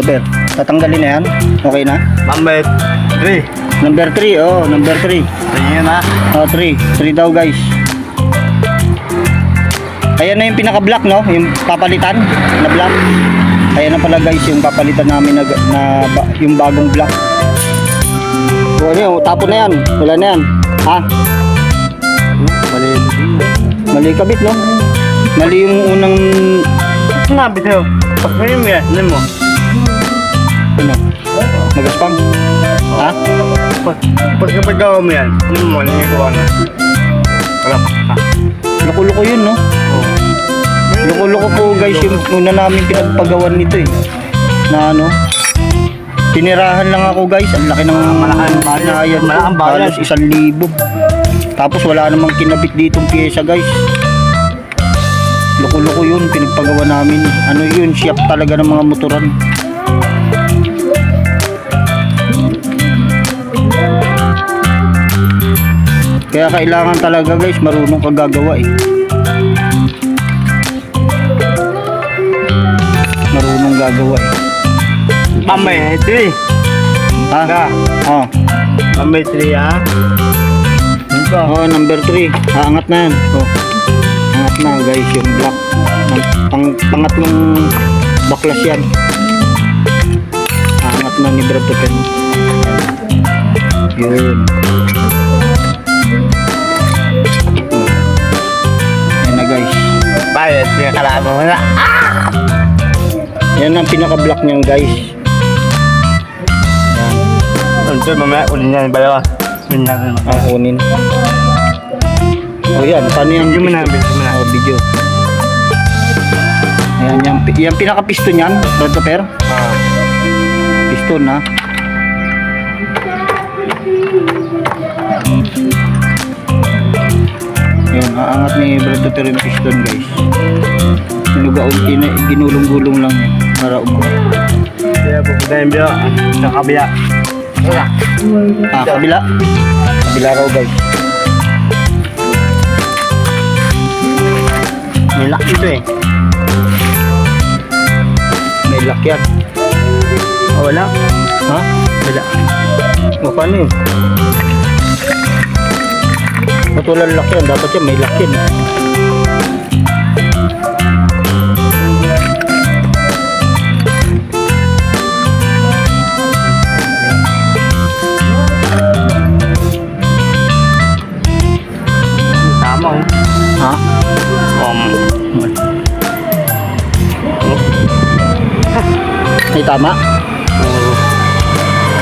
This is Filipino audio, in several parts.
Christopher. Tatanggalin na yan. Okay na? Number 3. Number 3, oh, number 3. Tingin na. Oh, 3. 3 daw, guys. Ayan na yung pinaka-block, no? Yung papalitan na block. Ayan na pala, guys, yung papalitan namin na, na yung bagong block. O, ano yun? Tapon na yan. Wala na yan. Ha? Mali. Mali kabit, no? Mali yung unang... Sinabi sa'yo. Pag may mo yan, mo? Ano? Magaspang? Ha? Pag, pag kapag gawa mo yan, ano mo? Nangyagawa na. Wala. Ha? Loko-loko yun, no? Loko-loko po, guys, yung una namin pinagpagawan nito, eh. Na ano? Tinirahan lang ako, guys. Ang laki ng Malaking bayad. bayad. Malaking bayad. Halos isang libo. Tapos wala namang kinabit ditong pyesa, guys. Loko-loko yun, pinagpagawa namin. Ano yun, siyap talaga ng mga motoran. Kaya kailangan talaga guys, marunong ka gagawa eh. Marunong gagawa eh. Mamay 3. Ha? Ka. Oh. Mamay 3 ha. Oh, number 3. Aangat na yan. Oh. Angat na guys yung black. Ang pang, pangatlong baklas yan. Aangat na ni Brad. Yun. Bayad. Pinakalaan mo na. Yan ang pinaka-block niyan guys. Yan. Ito mamaya ulit yan. Balawa. Yun natin. Ang kunin. O yan, paano yan? Video mo na. Video mo na. Oh, video. Ayan, yan, yan pinaka-piston yan, Brad Paper. Ah. Piston ha. Ayan, aangat ni Brad Paper yung piston guys. Sinugaon, ina- ginulong-gulong lang para umangat. Kaya pupunta yung biyo. Sa kabila. Wala. Ah, kabila. Kabila raw guys. May lock ito eh. May lock yan. Oh, wala. Ha? Wala. O paano yun? Walang lock yan? Dapat yan may lock yan. Tama oh. Ha? Um, Ay tama?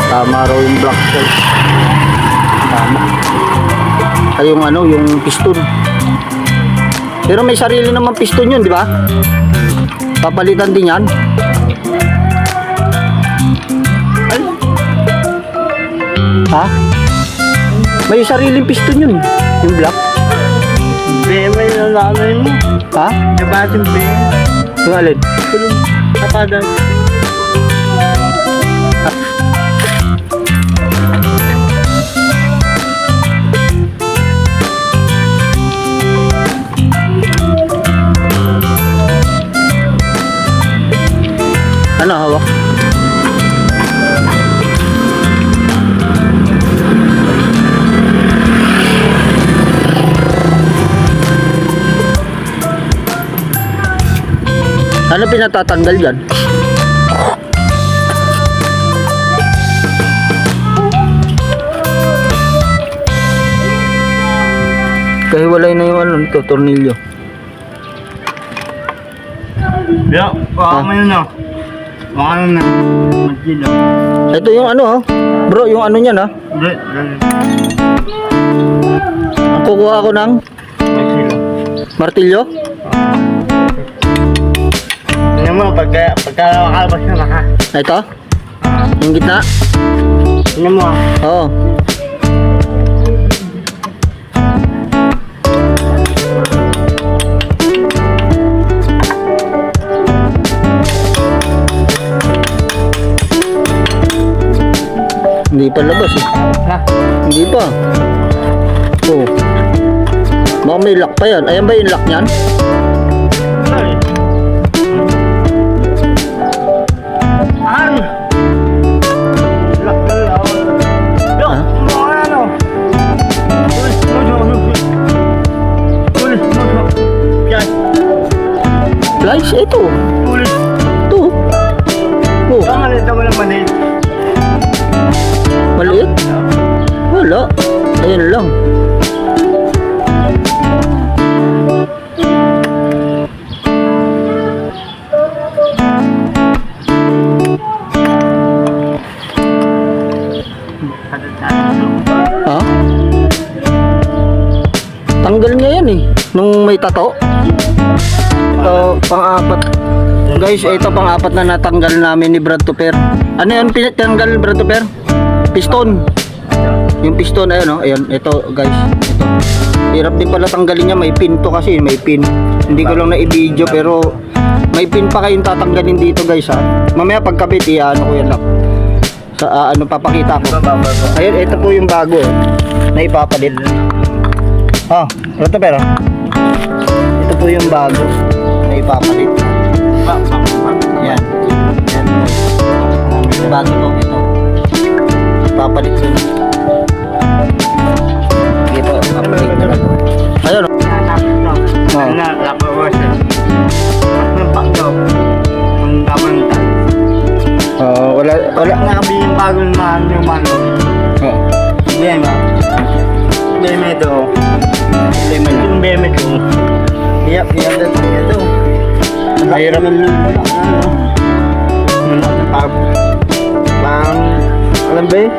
Tama raw yung block guys. Tama. Ay yung ano, yung piston. Pero may sarili naman piston yun, di ba? Papalitan din yan. Ay, Ha? May sariling piston yun. Yung block. be, may nananoy mo. Ha? Nabating be. Yung alin? Tulong. Tapadan. Ano hawak? Ano pinatatanggal dyan? Kahiwalay na yung ano nito, tornilyo. Baka mo yun ah. Baka ano na. Magkilo. Ito yung ano oh. Bro, yung ano niyan ah. Be. Ang kukuha ko ng Magkilo. martilyo. Tingnan mo, pagka, pagka nakalabas na ha. Ito. Yung gitna. Tingnan mo ah. Oo. Hindi pa labas eh. Ha? Hindi pa. Oh. Baka may lock pa yan. Ayan ba yung lock niyan? Lights ito. Ito. Oh. Ang alita mo naman eh. Wala. Ayan lang. Ha? Tanggal niya yan eh. Nung may tato. Ito, pang-apat. Guys, ito pang-apat na natanggal namin ni Brad Tupper. Ano yan pinatanggal Brad Tupper? Piston. Yung piston, ayan oh. Ayan, ito guys. Ito. Hirap din pala tanggalin niya. May pin to kasi. May pin. Hindi ko lang na-i-video pero may pin pa kayong tatanggalin dito guys ha. Mamaya pagkabit, ano ko yan lang. Sa ah, ano papakita ko. Ayun, ito po yung bago eh, na ipapalit. Ah, ito pero. Ito po yung bago na ipapalit. Yan. Yan. Bago to, ito. Ipapalit yun. Sige ipapalit na lang. Ayun, oh. Na. Ang. Ang kamanta. Oh, wala, wala. Wala nga kami yung bagong man yung mano. Oh. Bema. Bema ito. Bema yung bema ito. Iyap, iyap na ito. Ito. Mahirap. Pag, pang, alam ba eh?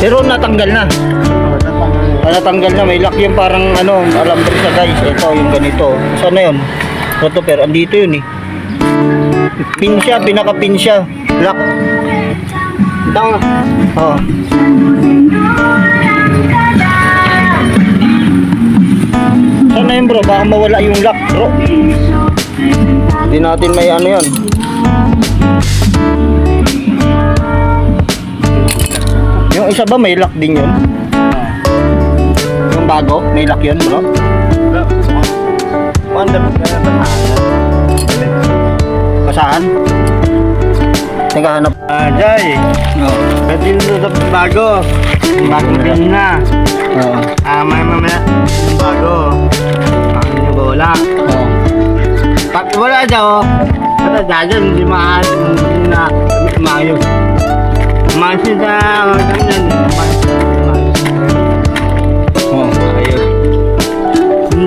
Pero natanggal na. Natanggal na. May lock yung parang ano, alambre sa guys. Ito, yung ganito. Saan na yun? Ito, pero andito yun eh. Pin siya, pinaka-pin siya. Lock. Ito nga. Oh. Saan na yun bro? Baka mawala yung lock bro. Hindi natin may ano yan. Yung isa ba may lock din yun? Bago, may lock yun bro? Wanda mo kaya sa Kasaan? Naghahanap. Ah, Jay. Oo. Pwede nyo sa bago. Bagong pin na. Oo. Ah, may mamaya. Bago. Bakit nyo ba wala? Oo. Pag wala daw, basta dyan, hindi maaari, hindi na maayos. Maayos sa ganyan, maayos. maayos.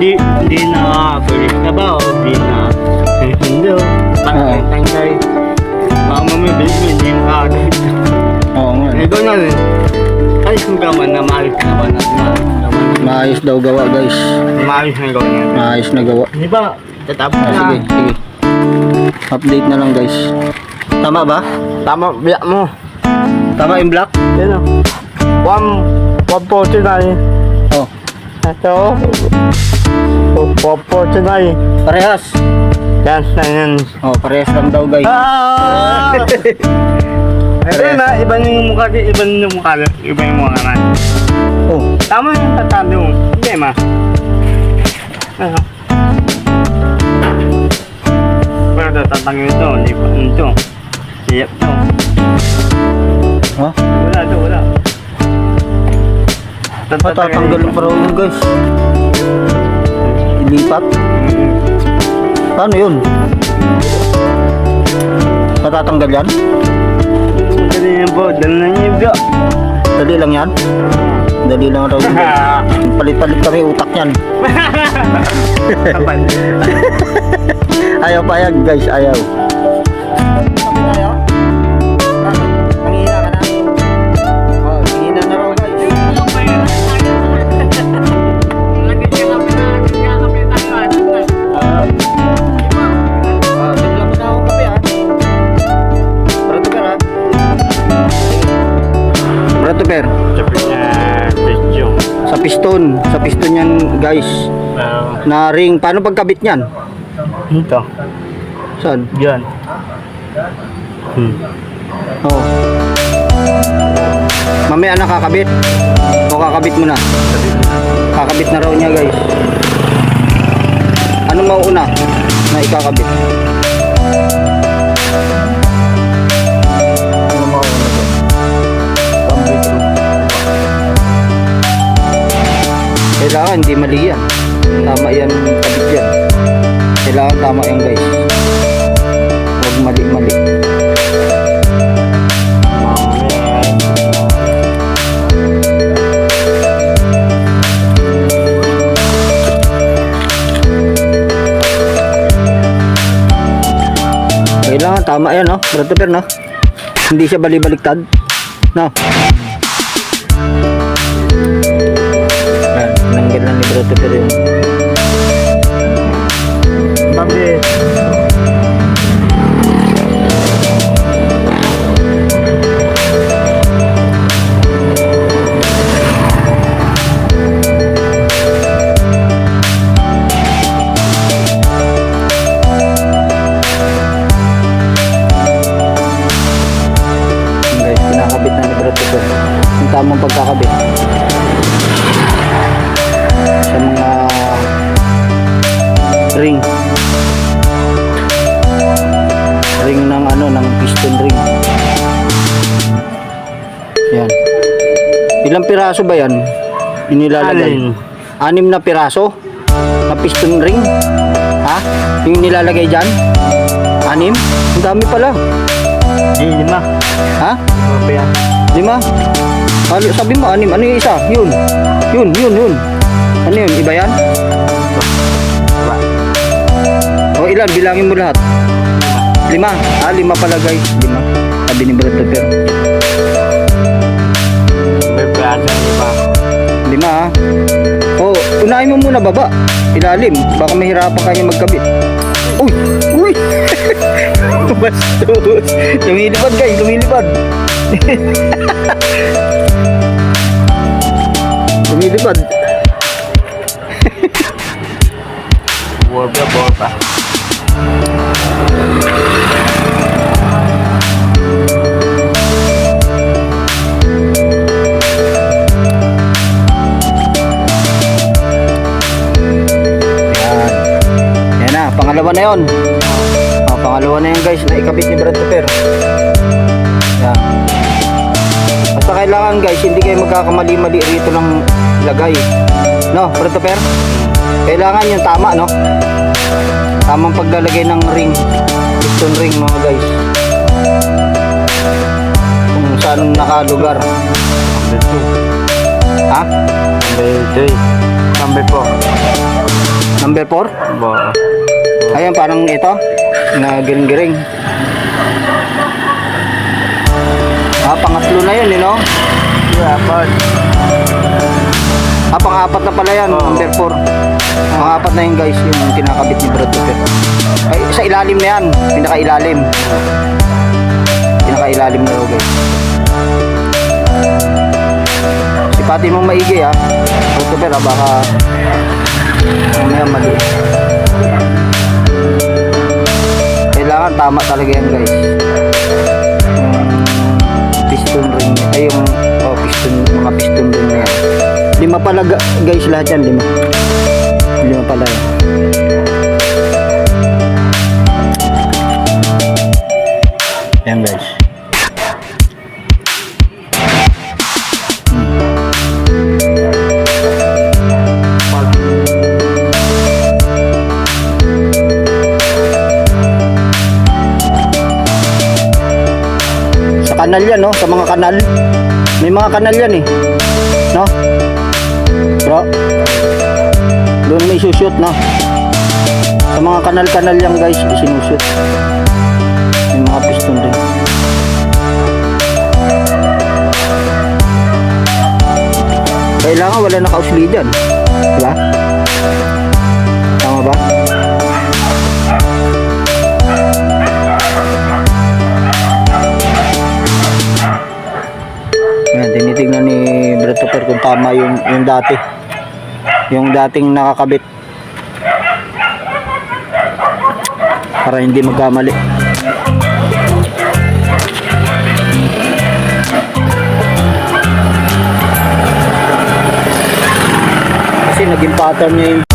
Hindi, hindi na pulis na ba o hindi na hindi o. Bakit tangkay? Baka mamaya bilis mo, hindi na kaagad. Oo nga. Ito na rin. Ay, kung gaman na maayos na ba na maayos daw gawa guys. Maayos na gawin yan. Maayos na gawa. Di ba? Tatapos Ah, na. sige, sige. Update na lang guys. Tama ba? Tama, biyak mo. Tama yung black? Yan o. One, one forty nine. Oh. Ito. Nine. Parehas. Yan, na yan. Oh, parehas lang daw guys. Ah! Ito na, iba yung mukha, iba yung mukha, iba yung mukha na. Oh. Tama yung tatabi mo. Hindi ma. Ano? Pero tatatangin ito, hindi pa ito. Siyap to. Ha? Wala to, wala. Matatanggal pa raw guys. Ilipat. Mm. Paano yun? Matatanggal yan? Dali niya po, dali na niya bro. Dali lang yan? Dali lang raw. Palit-palit kami utak yan. Ayaw payag guys, ayaw. Sabi Na ring. Paano pagkabit niyan? Ito. Saan? Yan. Hmm. Oh. Mamaya na kakabit. O kakabit mo na. Kakabit na raw niya guys. Ano mauuna na ikakabit? Kailangan hindi mali yan. Tama yan kabit yan. Kailangan tama yan guys. Huwag mali-mali. Kailangan tama yan, no? Brother Per, no? Hindi siya bali-baliktad. No? Nanggal na ni Brother Per yung Bambi. Piraso ba yan? Inilalagay? Alin? Anim na piraso? Na piston ring? Ha? Yung nilalagay dyan? Anim? Ang dami pala. Di lima. Ha? Babi yan. Lima? Ano, sabi mo, anim. Ano yung isa? Yun. Yun, yun, yun. Ano yun? Iba yan? Ba. O ilan? Bilangin mo lahat. Lima. Ah, lima pala guys. Lima. Sabi ni Brad Pero. Ha. O, unahin mo muna baba. Ilalim. Baka mahirapan kanya magkabit. Uy! Uy! Bastos! Lumilipad guys, lumilipad. lumilipad. Borba, borba. Na yon. Oh, pangalawa na yun guys, na ikabit ni Brad Cooper. Yan. Basta kailangan guys, hindi kayo magkakamali-mali rito ng lagay. No, Brad Cooper? Kailangan yung tama, no? Tamang paglalagay ng ring. Piston ring mga guys. Kung saan nakalugar. Ha? Number three. Number four. Number 4? Bo. Ayan, parang ito. Na giring-giring. Ah, pangatlo na yun, you know? Dapat. Ah, pang-apat na pala yan, Oo. number 4. Pang-apat na yun, guys, yung kinakabit ni Brad Pitt. Ay, sa ilalim na yan, pinaka-ilalim. Pinaka-ilalim na yun, guys. Sipatin mo maigi, ha? Brad Pitt, ha? Baka mamaya mali. Kailangan tama talaga yan, guys. Piston ring, ay yung oh, piston, mga piston ring na yan. Lima pala guys lahat yan, lima. Lima pala yan. Yan guys. Kanal yan, no? Sa mga kanal. May mga kanal yan eh. No? Bro. Doon may isushoot, no? Sa mga kanal-kanal yan, guys, isinushoot. May mga piston rin. Kailangan wala nakausli dyan. Diba? Tama tama yung, yung dati. Yung dating nakakabit. Para hindi magkamali. Kasi naging pattern niya yung